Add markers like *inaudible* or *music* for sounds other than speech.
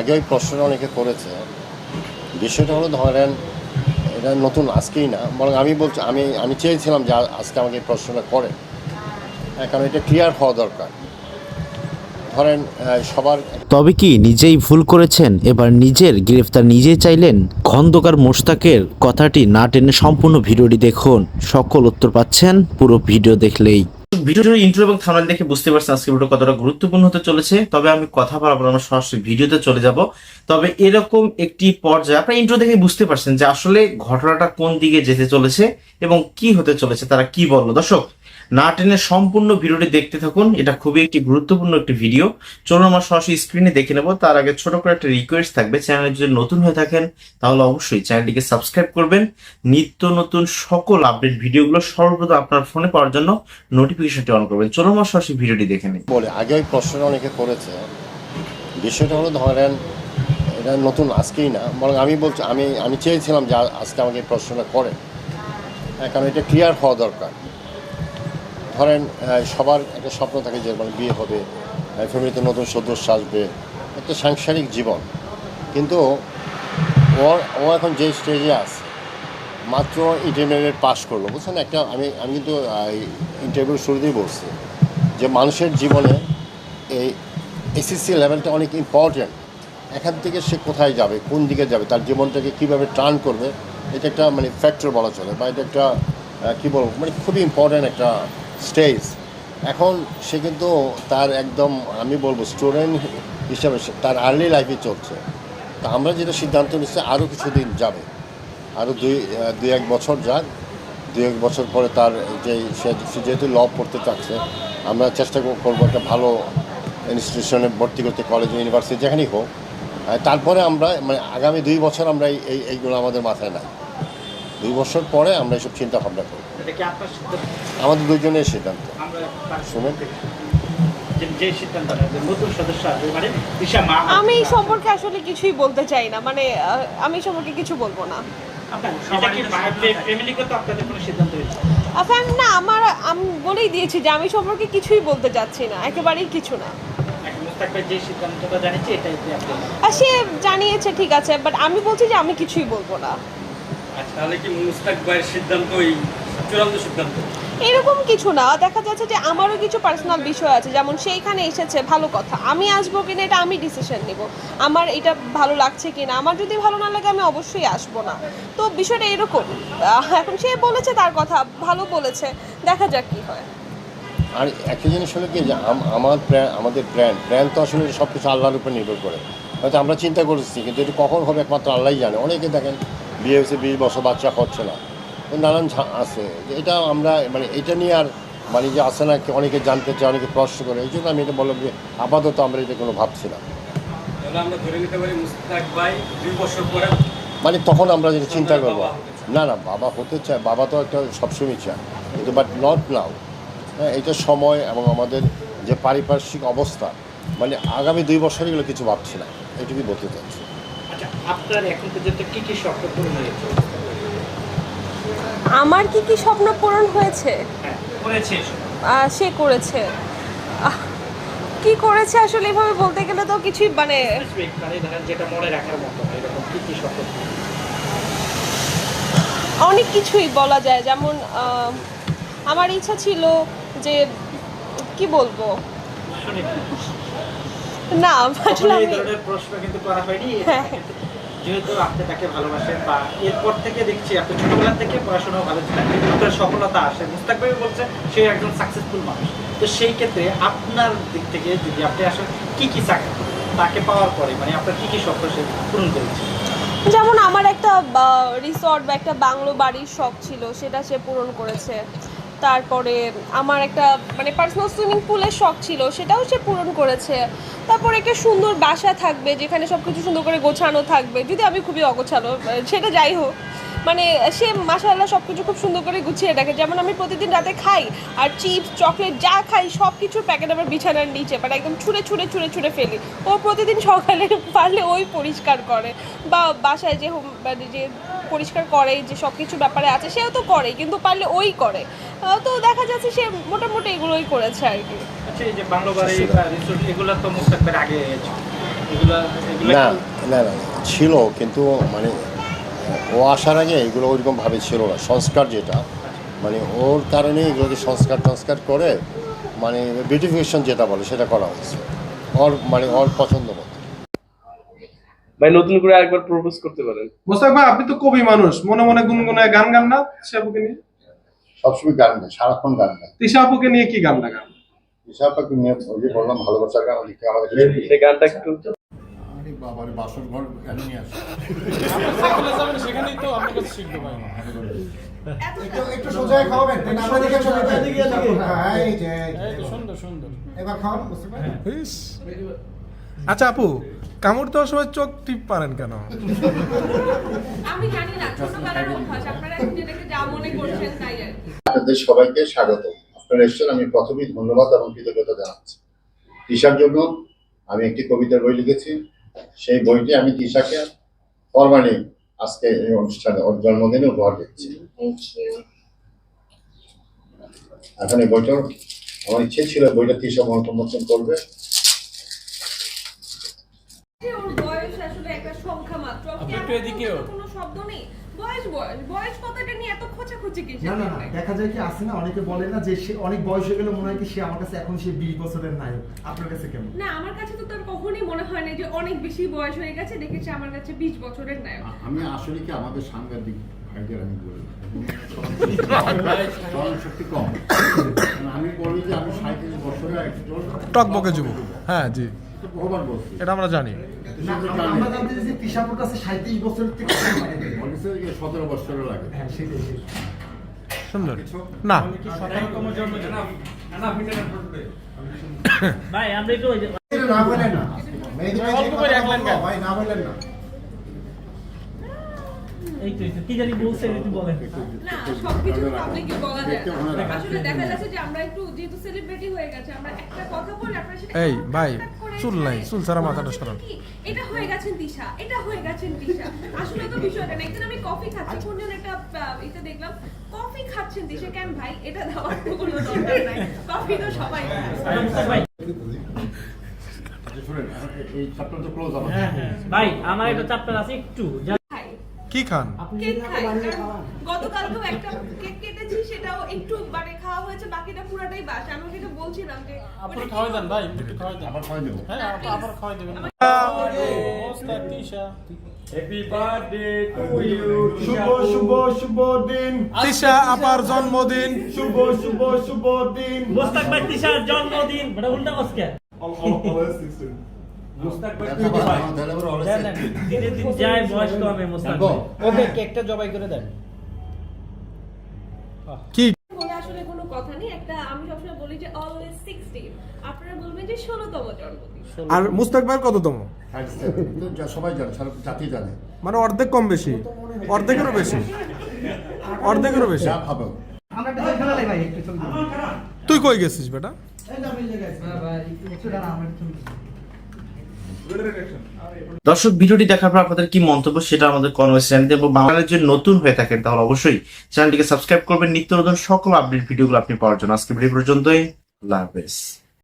আগে ওই প্রশ্নটা অনেকে করেছে। বিষয়টা হলো ধরেন এটা নতুন আজকেই না বরং আমি বলছি আমি আমি চেয়েছিলাম যে আজকে আমাকে এই প্রশ্নটা করে হ্যাঁ, কারণ এটা ক্লিয়ার হওয়া দরকার। ধরেন সবার তবে কি নিজেই ভুল করেছেন? এবার নিজের গ্রেফতার নিজেই চাইলেন? খন্দকার মোশতাকের কথাটি না টেনে সম্পূর্ণ ভিডিওটি দেখুন। সকল উত্তর পাচ্ছেন পুরো ভিডিও দেখলেই। ভিডিওটির ইন্ট্রো এবং থাম্বনেল দেখে বুঝতে পারছেন আজকে ভিডিও কতটা গুরুত্বপূর্ণ হতে চলেছে। তবে আমি কথা বলার আমরা সরাসরি ভিডিওতে চলে যাব। তবে এরকম একটি পর্যায়ে আপনারা ইন্ট্রো দেখে বুঝতে পারছেন যে আসলে ঘটনাটা কোন দিকে যেতে চলেছে এবং কি হতে চলেছে, তারা কি বলল? দর্শক না টেনে সম্পূর্ণ ভিডিওটি দেখতে থাকুন। এটা খুবই একটি গুরুত্বপূর্ণ একটি ভিডিও। চলুন আমরা সরাসরি স্ক্রিনে দেখে নেব। তার আগে ছোট করে একটা রিকোয়েস্ট থাকবে। চ্যানেলে যদি নতুন হয়ে থাকেন তাহলে অবশ্যই চ্যানেলটিকে সাবস্ক্রাইব করবেন। নিত্য নতুন সকল আপডেট ভিডিওগুলো সর্বপ্রথম আপনার ফোনে পাওয়ার জন্য নোটিফিকেশনটি অন করবেন। চলুন আমরা সরাসরি ভিডিওটি দেখে নিই। বলে আগে প্রশ্নটা অনেকে করেছে। বিষয়টা হলো ধরেন এটা নতুন আজকেই না বরং আমি বলছি আমি আমি চেয়েছিলাম যে আজকে আমাকে এই প্রশ্নটা করে হ্যাঁ, কারণ এটা ক্লিয়ার হওয়া দরকার। ধরেন সবার একটা স্বপ্ন থাকে যে মানে বিয়ে হবে ফ্যামিলিতে নতুন সদস্য আসবে, একটা সাংসারিক জীবন। কিন্তু ওর ও এখন যে স্টেজে আছে, মাত্র ইন্টারমিডিয়েট পাশ করল, বুঝছেন? একটা আমি আমি কিন্তু ইন্টারভিউ শুরুতেই বলছি যে মানুষের জীবনে এই এসএসসি লেভেলটা অনেক ইম্পর্ট্যান্ট এখান থেকে সে কোথায় যাবে, কোন দিকে যাবে, তার জীবনটাকে কীভাবে টার্ন করবে, এটা একটা মানে ফ্যাক্টর বলা চলে বা এটা একটা কী বলব? মানে খুবই ইম্পর্ট্যান্ট একটা স্টেজ এখন সে কিন্তু তার একদম, আমি বলব স্টুডেন্ট হিসাবে তার আর্লি লাইফে চলছে। তা আমরা যেটা সিদ্ধান্ত নিচ্ছি আরও কিছুদিন যাবে। আরও দুই দুই এক বছর যাক। দুই এক বছর পরে তার যে সে যেহেতু ল পড়তে চাচ্ছে, আমরা চেষ্টা করব একটা ভালো ইনস্টিটিউশনে ভর্তি করতে কলেজ ইউনিভার্সিটি যেখানেই হোক। তারপরে আমরা মানে আগামী দুই বছর আমরা এই, এই- এইগুলো আমাদের মাথায় নাই। দুই বছর পরে আমরা এসব চিন্তা ভাবনা করব। সিদ্ধান্ত? আমাদের দুইজনের সিদ্ধান্ত। আমরা শুনেন। মানে আমি এই সম্পর্কে আসলে কিছুই বলতে চাই না মানে আমি এই সম্পর্কে কিছু বলব না। সিদ্ধান্ত না আমার আমি বলেই দিয়েছি যে আমি সম্পর্কে কিছুই বলতে চাচ্ছি না একেবারেই কিছু না। সে জানিয়েছে ঠিক আছে বাট আমি বলছি যে আমি কিছুই বলব না। আচ্ছা তাহলে কি মুস্তাক ভাইয়ের সিদ্ধান্তই চূড়ান্ত সিদ্ধান্ত। এরকম কিছু না। দেখা যাচ্ছে যে আমারও কিছু পার্সোনাল বিষয় আছে যেমন সেইখানে এসেছে ভালো কথা। আমি আসব কিনা এটা আমি ডিসিশন নিব। আমার এটা ভালো লাগছে কিনা? আমার যদি ভালো না লাগে আমি অবশ্যই আসব না। তো বিষয়টা এরকম। এখন সে বলেছে তার কথা ভালো বলেছে। দেখা যাক কি হয়। আর একটা জিনিস হলো কি যে আমার প্ল্যান আমাদের প্ল্যান প্ল্যান তো আসলে সব কিছু আল্লাহর উপর নির্ভর করে। হয়তো আমরা চিন্তা করেছি কিন্তু এটা কখন হবে একমাত্র আল্লাহই জানে। অনেকে দেখেন বিয়ে হয়েছে বিশ বছর বাচ্চা হচ্ছে না। নানান ঝা- আছে। এটা আমরা মানে এটা নিয়ে আর মানে যে আসে না অনেকে জানতে চায় অনেকে প্রশ্ন করে এই জন্য আমি এটা বললাম যে আপাতত আমরা এটা কোনো ভাবছি না আমরা ধরে নিতে পারি মুস্তাক ভাই দুই বছর পরে মানে তখন আমরা যেটা চিন্তা করব। না না বাবা হতে চায় বাবা তো একটা সবসময় চায়। কিন্তু বাট নট নাও হ্যাঁ এটা সময় এবং আমাদের যে পারিপার্শ্বিক অবস্থা মানে আগামী দুই বছর এগুলো কিছু ভাবছি না। এটুকুই বলতে চাচ্ছি। আচ্ছা আপনার এখন পর্যন্ত কি কি স্বপ্ন পূরণ হয়েছে? আমার কি কি স্বপ্ন পূরণ হয়েছে? হ্যাঁ করেছে। সে করেছে। কি করেছে আসলে এভাবে বলতে গেলে তো কিছুই মানে মানে ধরেন যেটা মনে রাখার মতো এরকম কি কি স্বপ্ন অনেক কিছুই বলা যায় যেমন আমার ইচ্ছা ছিল যে কি বলব? না আসলে এই আমি প্রশ্ন কিন্তু করা হয়নি হ্যাঁ। যেহেতু আপনি তাকে ভালোবাসেন বা এরপর থেকে দেখছি আপনি ছোটবেলা থেকে পড়াশোনা ভালো ছিলেন আপনার সফলতা আসে। মুস্তাক ভাই বলছে সে একজন সাকসেসফুল মানুষ। তো সেই ক্ষেত্রে আপনার দিক থেকে যদি আপনি আসলে কি কি চান তাকে পাওয়ার পরে মানে আপনার কি কি স্বপ্ন সে পূরণ করেছে? যেমন আমার একটা রিসর্ট বা একটা বাংলো বাড়ির শখ ছিল, সেটা সে পূরণ করেছে। তারপরে আমার একটা মানে পার্সোনাল সুইমিং পুলের শখ ছিল, সেটাও সে পূরণ করেছে। তারপরে একটা সুন্দর বাসা থাকবে, যেখানে সব কিছু সুন্দর করে গোছানো থাকবে। যদি আমি খুবই অগোছালো, সেটা যাই হোক মানে সে মাসাল্লাহ সব কিছু খুব সুন্দর করে গুছিয়ে রাখে। যেমন আমি প্রতিদিন রাতে খাই, আর চিপস, চকলেট যা খাই সব কিছুর প্যাকেট আমার বিছানার নিচে মানে একদম ছুঁড়ে ছুঁড়ে ছুঁড়ে ছুঁড়ে ফেলি। ও প্রতিদিন সকালে পারলে ওই পরিষ্কার করে। বা বাসায় যে হোম মানে যে পরিষ্কার করে যে সব কিছু ব্যাপারে আছে সেও তো করে কিন্তু পারলে ওই করে। তো দেখা যাচ্ছে সে মোটামুটি এগুলোই করেছে আর কি। আচ্ছা না না না ছিল কিন্তু মানে ও আসার আগে এগুলো ওইরকম ভাবে ছিল না। সংস্কার যেটা মানে ওর কারণে এগুলোকে সংস্কার সংস্কার করে মানে বিউটিফিকেশন যেটা বলে সেটা করা হয়েছে। ওর মানে ওর পছন্দ মতো। ভাই নতুন করে আরেকবার প্রপোজ করতে পারেন। মোস্তাক ভাই আপনি তো কবি মানুষ। মনে মনে গুনগুনায় গান গান না তিশা আপুকে নিয়ে? সবসময় গান গায় সারাক্ষণ গান গায়। তিশা আপুকে নিয়ে কি গান হিসাব নিয়ে ওই যে বললাম ভালোবাসার গান লিখে আমাদের সেই গানটা একটু আরে বাবারে বাসর ঘর কেন নিয়ে আসে একটু সোজা খাওয়াবেন আমরা দেখে চলে যাই। হ্যাঁ এই যে সুন্দর সুন্দর। এবার খাওয়ান বুঝতে পারেন ইস। আচ্ছা আপু কামড় দেওয়ার সময় চোখ টিপ পারেন কেন? আমি জানি না ছোটবেলার অভ্যাস আপনারা যেটাকে যা মনে করছেন তাই আর কি। আপনাদের সবাইকে স্বাগত। আপনারা এসেছেন আমি প্রথমেই ধন্যবাদ এবং কৃতজ্ঞতা জানাচ্ছি। তিশার জন্য আমি একটি কবিতার বই লিখেছি। সেই বইটি আমি তিশাকে ফরমালি আজকে এই অনুষ্ঠানে ওর জন্মদিনে উপহার দিচ্ছি। এখন এই বইটা আমার ইচ্ছে ছিল বইটা তিশা মনোসম্মোচন করবে। বয়স আসলে একটা সংখ্যা মাত্র। আপনি একটু এদিকেও কোনো শব্দ নেই। বয়স বয়স বয়স কথাটা নিয়ে এত খোঁচাখুচি কিসের না না না দেখা যায় কি আছে না অনেকে বলে না যে সে অনেক বয়স হয়ে গেলে মনে হয় কি সে আমার কাছে এখন সে বিশ বছরের নায়ক। আপনার কাছে কেমন? না আমার কাছে তো তার কখনোই মনে হয় না যে অনেক বেশি বয়স হয়ে গেছে দেখেছি আমার কাছে বিশ বছরের নায়ক। আমি আসলে কি আমাদের সাংবাদিক ভাইদের আমি বলি? *laughs* আমি বলি যে আমি সাঁত্রিশ বছরের একজন টকবকে যুবক। হ্যাঁ জি। এটা আমরা জানি। মানে হ্যাঁ। সুন্দর। না। ভাই আমরা একটু ওই যে এটা না বলেন না ভাই না বলেন না। এই তো কি জানি বলছেন একটু বলেন। না সবকিছু পাবলিকই বলা যায়। আসলে দেখা যাচ্ছে যে আমরা একটু যেহেতু সেলিব্রিটি হয়ে গেছে আমরা একটা কথা বলি আপনারা সেটা এই, ভাই, চুল নাই, চুল ছাড়া মাথাটা সরান। এটা হয়ে গেছেন দিশা এটা হয়ে গেছেন দিশা। আসলে তো বিষয়টা না একদিন আমি কফি খাচ্ছি কোনজন একটা আহ, দেখলাম। কফি খাচ্ছেন দিশা কেন ভাই? এটা দেওয়ার কোনো দরকার নাই। কফি তো সবাই খায়। ভাই। এই চ্যাপ্টার তো ক্লোজ আমার একটা আছে কি খান? কেক খাই গতকালকেও একটা কেক কেটেছি সেটাও একটু মানে খাওয়া হয়েছে বাকিটা পুরাটাই বাস। আমি ওকে বলছিলাম যে আপনারা খাওয়াই দেন ভাই আবার খাওয়াই দেবো। হ্যাপি বার্থডে টু ইউ শুভ শুভ শুভ দিন। তিশা আপার জন্মদিন। শুভ শুভ শুভ দিন। মোস্তাক ভাই তিশার জন্মদিন। বড় উল্টা কসকে মোস্তাক ভাই দেন, দেন। দিনে দিন। যায় বয়স কমে মোস্তাক ভাই। ওকে কেকটা জবাই করে দেন। কি? বলে আসলে কোনো কথা নেই। একটা আমি সবসময় বলি যে অলওয়েজ সিক্সটিন আপনারা বলবেন যে ষোলোতম জন্মদিন। আর মুস্তাক ভাইয়ের কততম? সবাই জানে সারা জাতি জানে। মানে অর্ধেক কম বেশি। অর্ধেকেরও বেশি। অর্ধেকেরও বেশি। যা ভাবো। আমরা একটা ছবি ফেলাই ভাই একটু তুই কই গেছিস বেটা? এই যে আমি এই জায়গায় আছি। একটু দাঁড়া, আমরা একটু ছবি তুলি। দর্শক, ভিডিওটি দেখার পর আপনাদের কি মন্তব্য সেটা আমাদের কনভার্স চ্যানেলে এবং বাংলাদেশ যদি নতুন হয়ে থাকেন, তাহলে অবশ্যই চ্যানেলটিকে সাবস্ক্রাইব করবেন। নিত্য নতুন সকল আপডেট, ভিডিওগুলো আপনি পাওয়ার জন্য। আজকে ভিডিও পর্যন্তই। হাফেজ।